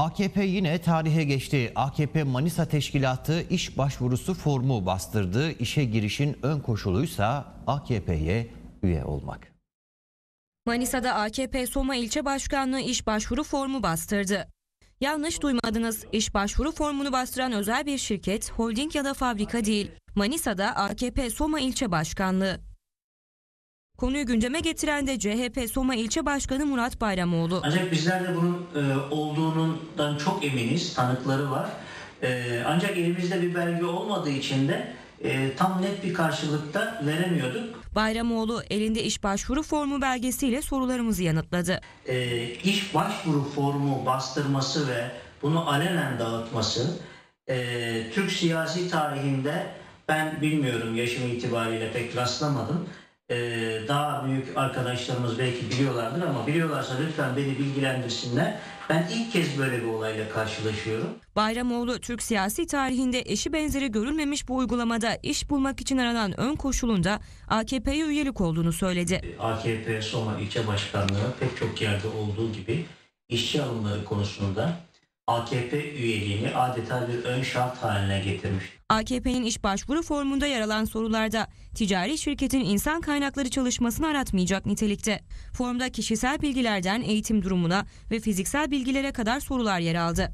AKP yine tarihe geçti. AKP Manisa Teşkilatı iş başvurusu formu bastırdı. İşe girişin ön koşuluysa AKP'ye üye olmak. Manisa'da AKP Soma İlçe Başkanlığı iş başvuru formu bastırdı. Yanlış duymadınız. İş başvuru formunu bastıran özel bir şirket, holding ya da fabrika değil. Manisa'da AKP Soma İlçe Başkanlığı. Konuyu gündeme getiren de CHP Soma İlçe Başkanı Murat Bayramoğlu. Ancak bizler de bunun e, olduğundan çok eminiz, tanıkları var. E, ancak elimizde bir belge olmadığı için de e, tam net bir karşılıkta veremiyorduk. Bayramoğlu elinde iş başvuru formu belgesiyle sorularımızı yanıtladı. E, iş başvuru formu bastırması ve bunu alenen dağıtması e, Türk siyasi tarihinde ben bilmiyorum yaşım itibariyle pek rastlamadım. E, daha büyük arkadaşlarımız belki biliyorlardır ama biliyorlarsa lütfen beni bilgilendirsinler. Ben ilk kez böyle bir olayla karşılaşıyorum. Bayramoğlu Türk siyasi tarihinde eşi benzeri görülmemiş bu uygulamada iş bulmak için aranan ön koşulunda AKP'ye üyelik olduğunu söyledi. AKP Soma ilçe başkanlığı pek çok yerde olduğu gibi işçi alımları konusunda AKP üyeliğini adeta bir ön şart haline getirmiş. AKP'nin iş başvuru formunda yer alan sorularda ticari şirketin insan kaynakları çalışmasını aratmayacak nitelikte. Formda kişisel bilgilerden eğitim durumuna ve fiziksel bilgilere kadar sorular yer aldı.